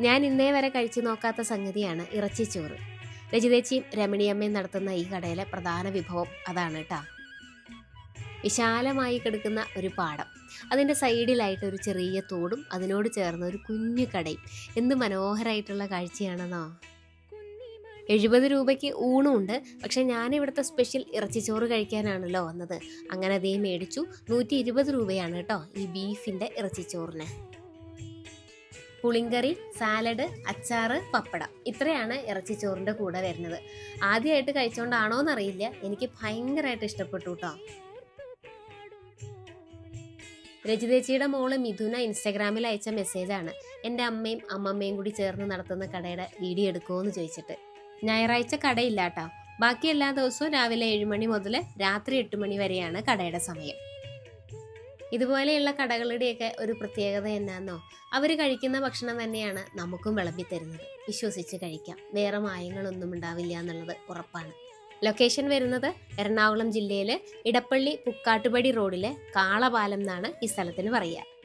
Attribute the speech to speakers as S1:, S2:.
S1: ഞാൻ ഇന്നേ വരെ കഴിച്ചു നോക്കാത്ത സംഗതിയാണ് ഇറച്ചിച്ചോറ് രജിതേച്ചിയും രമണിയമ്മയും നടത്തുന്ന ഈ കടയിലെ പ്രധാന വിഭവം അതാണ് കേട്ടോ വിശാലമായി കിടക്കുന്ന ഒരു പാടം. അതിന്റെ സൈഡിലായിട്ട് ഒരു ചെറിയ തോടും അതിനോട് ചേർന്ന ഒരു കുഞ്ഞു കടയും. എന്ത് മനോഹരമായിട്ടുള്ള കാഴ്ചയാണെന്നോ. എഴുപത് രൂപയ്ക്ക് ഊണുണ്ട് പക്ഷെ ഞാൻ ഇവിടുത്തെ സ്പെഷ്യൽ ഇറച്ചിച്ചോറ് കഴിക്കാനാണല്ലോ വന്നത്. അങ്ങനെ അതേ മേടിച്ചു. നൂറ്റി ഇരുപത് രൂപയാണ് കേട്ടോ ഈ ബീഫിന്റെ ഇറച്ചിച്ചോറിന് പുളിങ്കറി സാലഡ് അച്ചാറ് പപ്പടം. ഇത്രയാണ് ഇറച്ചിച്ചോറിന്റെ കൂടെ വരുന്നത്. ആദ്യമായിട്ട് കഴിച്ചോണ്ടാണോ എന്നറിയില്ല എനിക്ക് ഭയങ്കരമായിട്ട് ഇഷ്ടപ്പെട്ടു കേട്ടോ രജിതേച്ചിയുടെ മോൾ മിഥുന ഇൻസ്റ്റാഗ്രാമിൽ അയച്ച മെസ്സേജാണ്. എന്റെ അമ്മയും അമ്മമ്മയും കൂടി ചേർന്ന് നടത്തുന്ന കടയുടെ വീഡിയോ എടുക്കുമെന്ന് ചോദിച്ചിട്ട്. ഞായറാഴ്ച കടയില്ല കേട്ടോ ബാക്കി എല്ലാ ദിവസവും രാവിലെ ഏഴ് മണി മുതൽ രാത്രി എട്ട് മണി വരെയാണ് കടയുടെ സമയം. ഇതുപോലെയുള്ള കടകളുടെയൊക്കെ ഒരു പ്രത്യേകത എന്നാന്നോ? അവർ കഴിക്കുന്ന ഭക്ഷണം തന്നെയാണ് നമുക്കും വിളമ്പി തരുന്നത് വിശ്വസിച്ച് കഴിക്കാം. വേറെ മായങ്ങളൊന്നും ഉണ്ടാവില്ല എന്നുള്ളത് ഉറപ്പാണ്. ലൊക്കേഷൻ വരുന്നത് എറണാകുളം ജില്ലയിലെ ഇടപ്പള്ളി പുക്കാട്ടുപടി റോഡിലെ കാളപാലം എന്നാണ് ഈ സ്ഥലത്തിന് പറയുക.